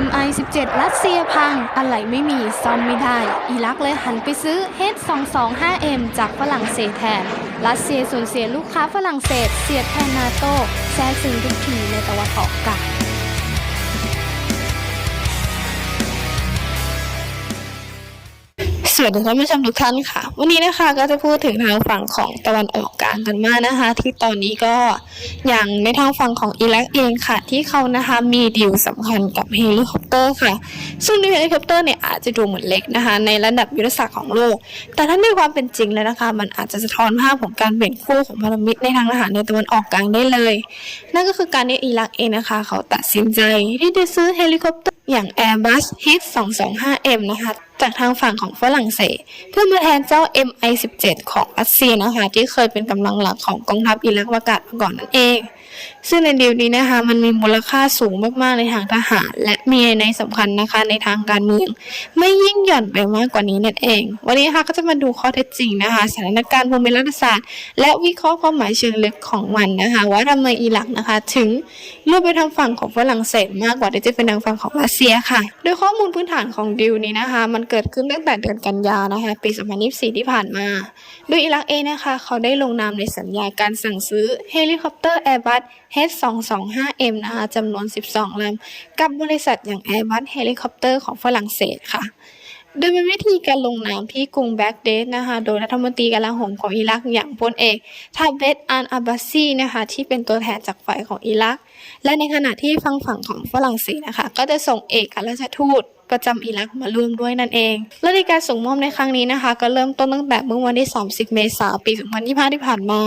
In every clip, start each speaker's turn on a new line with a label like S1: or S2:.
S1: MI17 รัสเซียพัง อะไรไม่มีซ่อมไม่ได้ อิรักเลยหันไปซื้อ H225M จากฝรั่งเศสแทน รัสเซียสูญเสียลูกค้าฝรั่งเศส เสียดแทนนาโตแทรกซึมทุกทีในตะวันออกกลาง
S2: สวัสดีท่านผู้ชมทุกท่านค่ะ วันนี้นะคะก็จะพูดถึงทางฝั่งของตะวันออกกลางกันมากนะคะ ที่ตอนนี้ก็อย่างในทางฝั่งของอิรักเองค่ะ ที่เขานะคะมีดีลสำคัญกับเฮลิคอปเตอร์ค่ะ ซึ่งเฮลิคอปเตอร์เนี่ยอาจจะดูเหมือนเล็กนะคะ ในระดับยุทธศาสตร์ของโลก แต่ถ้าในความเป็นจริงแล้วนะคะ มันอาจจะสะท้อนภาพของการเปลี่ยนคู่ของพันธมิตรในทางทหารในตะวันออกกลางได้เลย นั่นก็คือการที่อิรักเองนะคะ เขาตัดสินใจที่จะซื้อเฮลิคอปเตอร์อย่าง Airbus H225M นะคะ จากทางฝั่งของฝรั่งเศส เพื่อมาแทนเจ้า MI17 ของรัสเซียนะคะ ที่เคยเป็นกำลังหลักของกองทัพอิรักอากาศมาก่อนนั่นเอง ซึ่งในดีลนี้นะคะ มันมีมูลค่าสูงมากๆในทางทหาร และมีในสำคัญนะคะในทางการเมือง ไม่ยิ่งหย่อนไปมากกว่านี้นั่นเอง วันนี้นะคะก็จะมาดูข้อเท็จจริงนะคะ สถานการณ์ภูมิรัฐศาสตร์ และวิเคราะห์ความหมายเชิงลึกของมันนะคะ ว่าทำไมอิรักนะคะ ถึงเลือกไปทางฝั่งของฝรั่งเศส มากกว่าที่จะเป็นทางฝั่งของรัสเซียค่ะ โดยข้อมูลพื้นฐานของดิวนี้นะคะ มันเกิดขึ้นตั้งแต่เดือนกันยานะคะปี 2024 ที่ผ่านมา โดยอิรักเองนะคะ เขาได้ลงนามในสัญญาการสั่งซื้อเฮลิคอปเตอร์ Airbus H225M นะคะจำนวน 12ลำกับบริษัทอย่าง Airbus Helicopter ของฝรั่งเศสค่ะ โดยเป็นวิธีการลงนามที่กรุงแบกเดสนะคะ โดยรัฐมนตรีกลาโหมของอิรักอย่างพลเอกทาเบตอันอับาซีนะคะที่เป็นตัวแทนจากฝ่ายของอิรัก และในขณะที่ฝั่งฝั่งของฝรั่งเศสนะคะ ก็จะส่งเอกอัครราชทูต ประจำอิรักมาร่วมด้วยนั่นเอง และในการส่งมอบในครั้งนี้นะคะ ก็เริ่มต้นตั้งแต่เมื่อวันที่ 30 เมษายนปี 2025 ที่ผ่านมา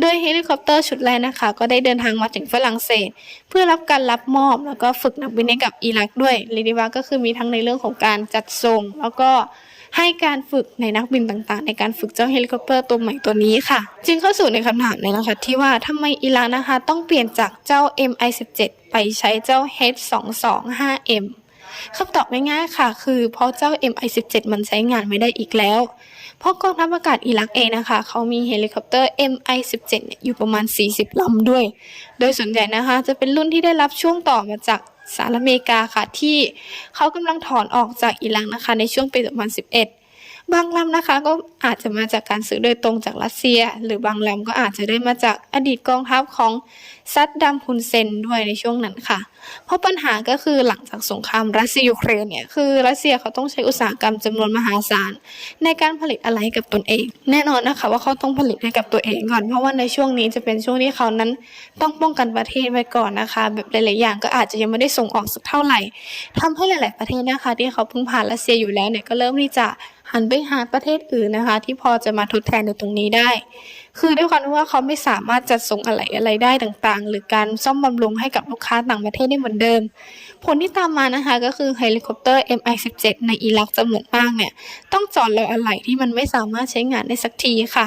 S2: โดยเฮลิคอปเตอร์ชุดแรกนะคะ ก็ได้เดินทางมาถึงฝรั่งเศส เพื่อรับการรับมอบแล้วก็ฝึกนักบินให้กับอิรักด้วยเรียกได้ว่าก็คือมีทั้งในเรื่องของการจัดส่ง แล้วก็ให้การฝึกในนักบินต่างๆ ในการฝึกเจ้าเฮลิคอปเตอร์ตัวใหม่ตัวนี้ค่ะ จึงเข้าสู่ในคำถามเลยนะคะที่ว่าทำไมอิรักนะคะ ต้องเปลี่ยนจากเจ้า MI17 ไปใช้เจ้า H225M คำตอบง่ายๆค่ะ คือเพราะเจ้า MI17 มันใช้งานไม่ได้อีกแล้ว เพราะกองทัพอากาศอิรักเองนะคะ เขามีเฮลิคอปเตอร์ MI17 อยู่ประมาณ 40ลำด้วย โดยส่วนใหญ่นะคะ จะเป็นรุ่นที่ได้รับช่วงต่อมาจากสหรัฐอเมริกาค่ะที่เขากำลังถอนออกจากอิรักนะคะ ในช่วงปี 2011 บางลำนะคะก็อาจจะมาจากการซื้อโดยตรงจากรัสเซีย หรือบางลำก็อาจจะได้มาจากอดีตกองทัพของซัดดัมฮุนเซนด้วยในช่วงนั้นค่ะ เพราะปัญหาก็คือหลังจากสงครามรัสเซียยูเครนเนี่ยคือรัสเซียเขาต้องใช้อุตสาหกรรมจำนวนมหาศาลในการผลิตอะไรกับตนเอง แน่นอนนะคะว่าเขาต้องผลิตให้กับตัวเองก่อน เพราะว่าในช่วงนี้จะเป็นช่วงที่เขานั้นต้องป้องกันประเทศไว้ก่อนนะคะ แบบหลายๆอย่างก็อาจจะยังไม่ได้ส่งออกสักเท่าไหร่ทำให้หลาย ๆประเทศนะคะ ที่เขาพึ่งพารัสเซียอยู่แล้วเนี่ยก็เริ่มที่จะ หันไปหาประเทศอื่นนะคะ ที่พอจะมาทดแทนในตรงนี้ได้ คือด้วยความที่ว่าเขาไม่สามารถจัดส่งอะไรอะไรได้ต่างๆ หรือการซ่อมบำรุงให้กับลูกค้าต่างประเทศได้เหมือนเดิม ผลที่ตามมานะคะก็คือเฮลิคอปเตอร์ MI17 ในอิรักจำนวนมากเนี่ยต้องจอดรออะไหล่ที่มันไม่สามารถใช้งานได้สักทีค่ะ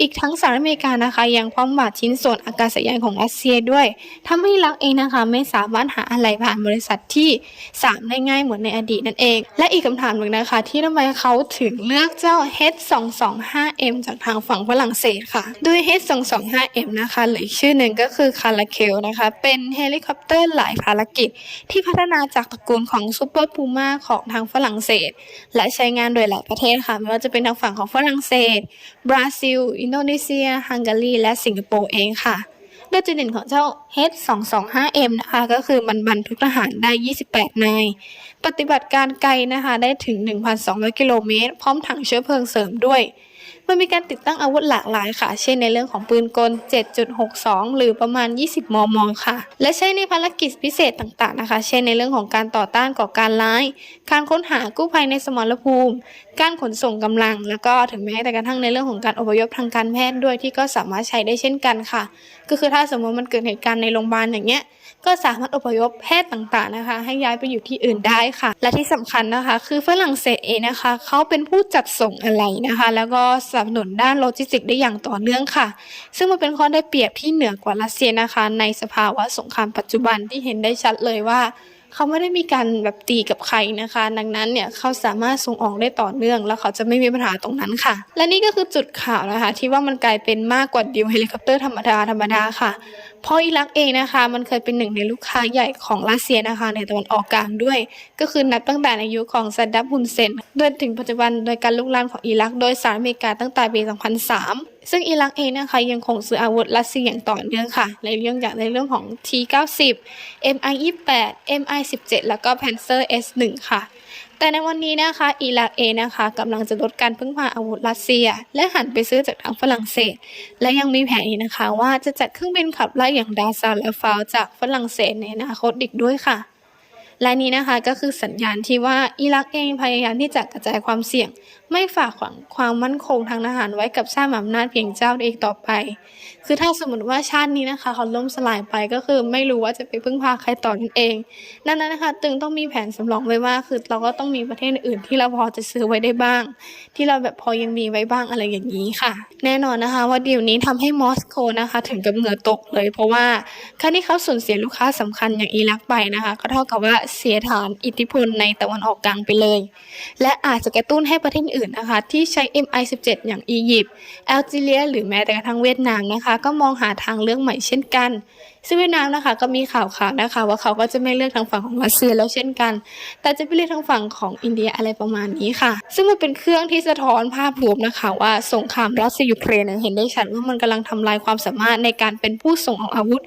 S2: อีกทั้งสหรัฐอเมริกานะคะ ยังคว่ำบาตรชิ้นส่วนอากาศยานของรัสเซียด้วยทำให้รักเองนะคะ ไม่สามารถหาอะไหล่ผ่านบริษัทที่สามได้ง่ายเหมือนในอดีตนั่นเอง และอีกคำถามหนึ่งนะคะ ที่ทำไมเขาถึงเลือกเจ้า H225M จากทางฝั่งฝรั่งเศสค่ะ โดย H225M นะคะหรือชื่อหนึ่งก็คือคาราเคลนะคะ เป็นเฮลิคอปเตอร์หลายภารกิจ ที่พัฒนาจากตระกูลของซูเปอร์พูม่าของทางฝรั่งเศส และใช้งานโดยหลายประเทศค่ะไม่ว่าจะเป็นทางฝั่งของฝรั่งเศส บราซิลอินโดนีเซีย ฮังการี และสิงคโปร์เองค่ะ โดยจุดเด่นของเจ้า H225M นะคะ ก็คือมันบรรทุกทหารได้ 28 นาย ปฏิบัติการไกลนะคะ ได้ถึง 1,200 กิโลเมตร พร้อมถังเชื้อเพลิงเสริมด้วย มันมีการติดตั้งอาวุธหลากหลายค่ะ เช่นในเรื่องของปืนกล 7.62 หรือประมาณ 20 มม ค่ะ และใช้ในภารกิจพิเศษต่างๆนะคะ เช่นในเรื่องของการต่อต้านก่อการร้าย การค้นหากู้ภัยในสมรภูมิ การขนส่งกำลัง แล้วก็ถึงแม้แต่กระทั่งในเรื่องของการอพยพทางการแพทย์ด้วยที่ก็สามารถใช้ได้เช่นกันค่ะ ก็คือถ้าสมมติมันเกิดเหตุการณ์ในโรงพยาบาลอย่างเงี้ย ก็สามารถอพยพแพทย์ต่างๆนะคะ ให้ย้ายไปอยู่ที่อื่นได้ค่ะ และที่สำคัญนะคะ คือฝรั่งเศสเองนะคะเขาเป็นผู้จัดส่งอะไรนะคะ แล้วก็สนับสนุนด้านโลจิสติกได้อย่างต่อเนื่องค่ะ ซึ่งมันเป็นข้อได้เปรียบที่เหนือกว่ารัสเซียนะคะ ในสภาวะสงครามปัจจุบันที่เห็นได้ชัดเลยว่า เขาไม่ได้มีการแบบตีกับใครนะคะ ดังนั้นเนี่ยเขาสามารถส่งออกได้ต่อเนื่อง แล้วเขาจะไม่มีปัญหาตรงนั้นค่ะ และนี่ก็คือจุดข่าวนะคะ ที่ว่ามันกลายเป็นมากกว่าดีลเฮลิคอปเตอร์ธรรมดาธรรมดาค่ะ เพราะอิรักเองนะคะ มันเคยเป็นหนึ่งในลูกค้าใหญ่ของรัสเซียนะคะ ในตะวันออกกลางด้วย ก็คือนับตั้งแต่ในยุคของซัดดัมฮุนเซนโดยถึงปัจจุบันโดยการลุกลามของอิรัก โดยสหรัฐอเมริกาตั้งแต่ปี 2003 ซึ่งอิรักเองนะคะยังคงซื้ออาวุธรัสเซียอย่างต่อเนื่องค่ะในเรื่องอย่างในเรื่องของ T90 MI28 MI17 แล้วก็ Panzer S1 ค่ะ แต่ในวันนี้นะคะอิรักเองนะคะกำลังจะลดการพึ่งพาอาวุธรัสเซีย และหันไปซื้อจากทางฝรั่งเศส และยังมีแผนอีกนะคะ ว่าจะจัดเครื่องบินขับไล่อย่างดาซาและฟาวจากฝรั่งเศสในอนาคตอีกด้วยค่ะและนี้นะคะก็คือสัญญาณที่ว่าอิรักเองพยายามที่จะกระจายความเสี่ยงไม่ฝากฝังความมั่นคงทางทหารไว้กับชาติอำนาจเพียงเจ้าเอีกต่อไป คือถ้าสมมติว่าชาตินี้นะคะเขาล่มสลายไปก็คือไม่รู้ว่าจะไปพึ่งพาใครต่อนั่นเอง ดังนั้นนะคะตึงต้องมีแผนสำรองไว้ว่าคือเราก็ต้องมีประเทศอื่นที่เราพอจะซื้อไว้ได้บ้าง ที่เราแบบพอยังมีไว้บ้างอะไรอย่างนี้ค่ะ แน่นอนนะคะ ว่าเดีลนี้ทำให้มอสโกนะคะ ถึงกับเหงื่อตกเลย เพราะว่าการที่เขาสูญเสียลูกค้าสำคัญอย่างอิรักไปนะคะ ก็เท่ากับว่าเสียฐานอิทธิพลในตะวันออกกลางไปเลย และอาจจะกระตุ้นให้ประเทศอื่นนะคะ ที่ใช้ MI17 อย่างอียิปต์แอลจีเรียหรือแม้แต่กระทั่งเวียดนามนะคะ ก็มองหาทางเลือกใหม่เช่นกัน ซึ่งเวียดนามนะคะก็มีข่าวข่าวนะคะ ว่าเขาก็จะไม่เลือกทางฝั่งของรัสเซียแล้วเช่นกัน แต่จะไปเลือกทางฝั่งของอินเดียอะไรประมาณนี้ค่ะ ซึ่งมันเป็นเครื่องที่สะท้อนภาพรวมนะคะว่าสงครามรัสเซียยูเครนเห็นได้ชัดว่ามันกำลังทำลายความสามารถในการเป็นผู้ส่งออกอาวุธ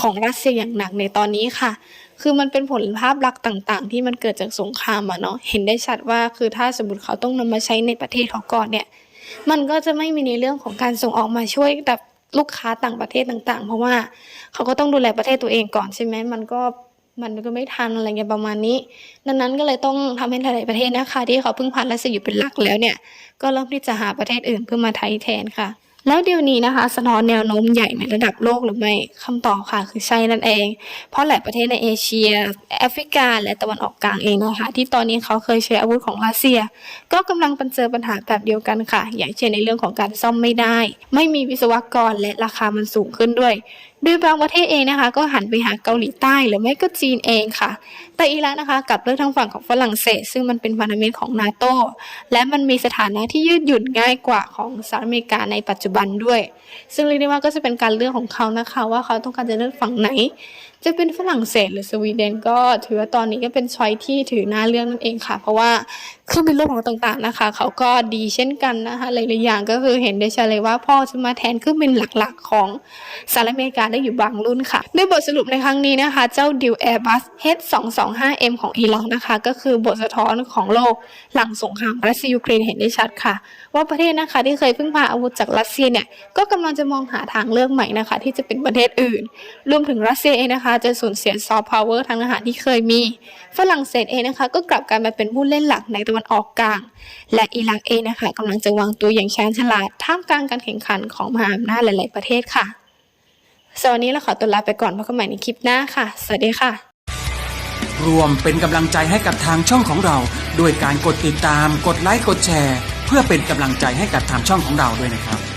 S2: ของรัสเซียอย่างหนักในตอนนี้ค่ะ คือมันเป็นผลภาพลักษณ์ต่าง ๆ ที่มันเกิดจากสงครามอะเนาะเห็นได้ชัดว่าคือถ้าสมมติเขาต้องนำมาใช้ในประเทศเขาก่อนเนี่ย มันก็จะไม่มีในเรื่องของการส่งออกมาช่วยแบบลูกค้าต่างประเทศต่าง ๆ เพราะว่าเขาก็ต้องดูแลประเทศตัวเองก่อนใช่ไหมมันก็มันก็ไม่ทันอะไรเงี้ยประมาณนี้ ดังนั้นก็เลยต้องทำให้หลายๆประเทศนะคะที่เขาพึ่งพารัสเซียอยู่เป็นหลักแล้วเนี่ย ก็เริ่มที่จะหาประเทศอื่นเพื่อมาไทยแทนค่ะ แล้วเดี๋ยวนี้นะคะ สะท้อนแนวโน้มใหญ่ในระดับโลกหรือไม่คำตอบค่ะคือใช่นั่นเอง เพราะหลายประเทศในเอเชียแอฟริกา และตะวันออกกลางเองนะคะ ที่ตอนนี้เขาเคยใช้อาวุธของรัสเซีย ก็กำลังเจอปัญหาแบบเดียวกันค่ะ อย่างเช่นในเรื่องของการซ่อมไม่ได้ ไม่มีวิศวกรและราคามันสูงขึ้นด้วย โดยบางประเทศเองนะคะ ก็หันไปหาเกาหลีใต้หรือไม่ก็จีนเองค่ะ แต่อิรักนะคะกลับเลือกทางฝั่งของฝรั่งเศส ซึ่งมันเป็นพันธมิตรของนาโตและมันมีสถานะที่ยืดหยุ่นง่ายกว่าของสหรัฐอเมริกาในปัจจุบันด้วย ซึ่งเรียกได้ว่าก็จะเป็นการเลือกของเขานะคะ ว่าเขาต้องการจะเลือกฝั่งไหน จะเป็นฝรั่งเศสหรือสวีเดนก็ถือว่าตอนนี้ก็เป็นช้อยที่ถือหน้าเรื่องนั่นเองค่ะ เพราะว่าเครื่องบินรบของต่างๆนะคะ เขาก็ดีเช่นกันนะคะหลายๆอย่างก็คือเห็นได้ชัดเลยว่าพ่อจะมาแทนเครื่องบินหลักๆ ของสหรัฐอเมริกาได้อยู่บางรุ่นค่ะด้วยบทสรุปในครั้งนี้นะคะ เจ้าดิว Airbus H225M ของอิรักนะคะ ก็คือบทสะท้อนของโลกหลังสงครามรัสเซียยูเครนเห็นได้ชัดค่ะ ว่าประเทศนะคะที่เคยพึ่งพาอาวุธจากรัสเซียเนี่ยก็กำลังจะมองหาทางเลือกใหม่นะคะ ที่จะเป็นประเทศอื่น รวมถึงรัสเซียเองนะคะาจะสูญเสียซอฟต์พาวเวอร์ทางทหารที่เคยมี ฝรั่งเศสเองนะคะก็กลับกลายมาเป็นผู้เล่นหลักในตะวันออกกลาง และอิรักเองนะคะกำลังจะวางตัวอย่างชาญฉลาดท่ามกลางการแข่งขันของมหาอำนาจหลาย ๆ ประเทศค่ะสวันนี้เราขอตัวลาไปก่อนพบกันใหม่ในคลิปหน้าค่ะ สวัสดีค่ะ
S3: รวมเป็นกำลังใจให้กับทางช่องของเรา ด้วยการกดติดตาม กดไลค์ กดแชร์ เพื่อเป็นกำลังใจให้กับทางช่องของเราด้วยนะครับ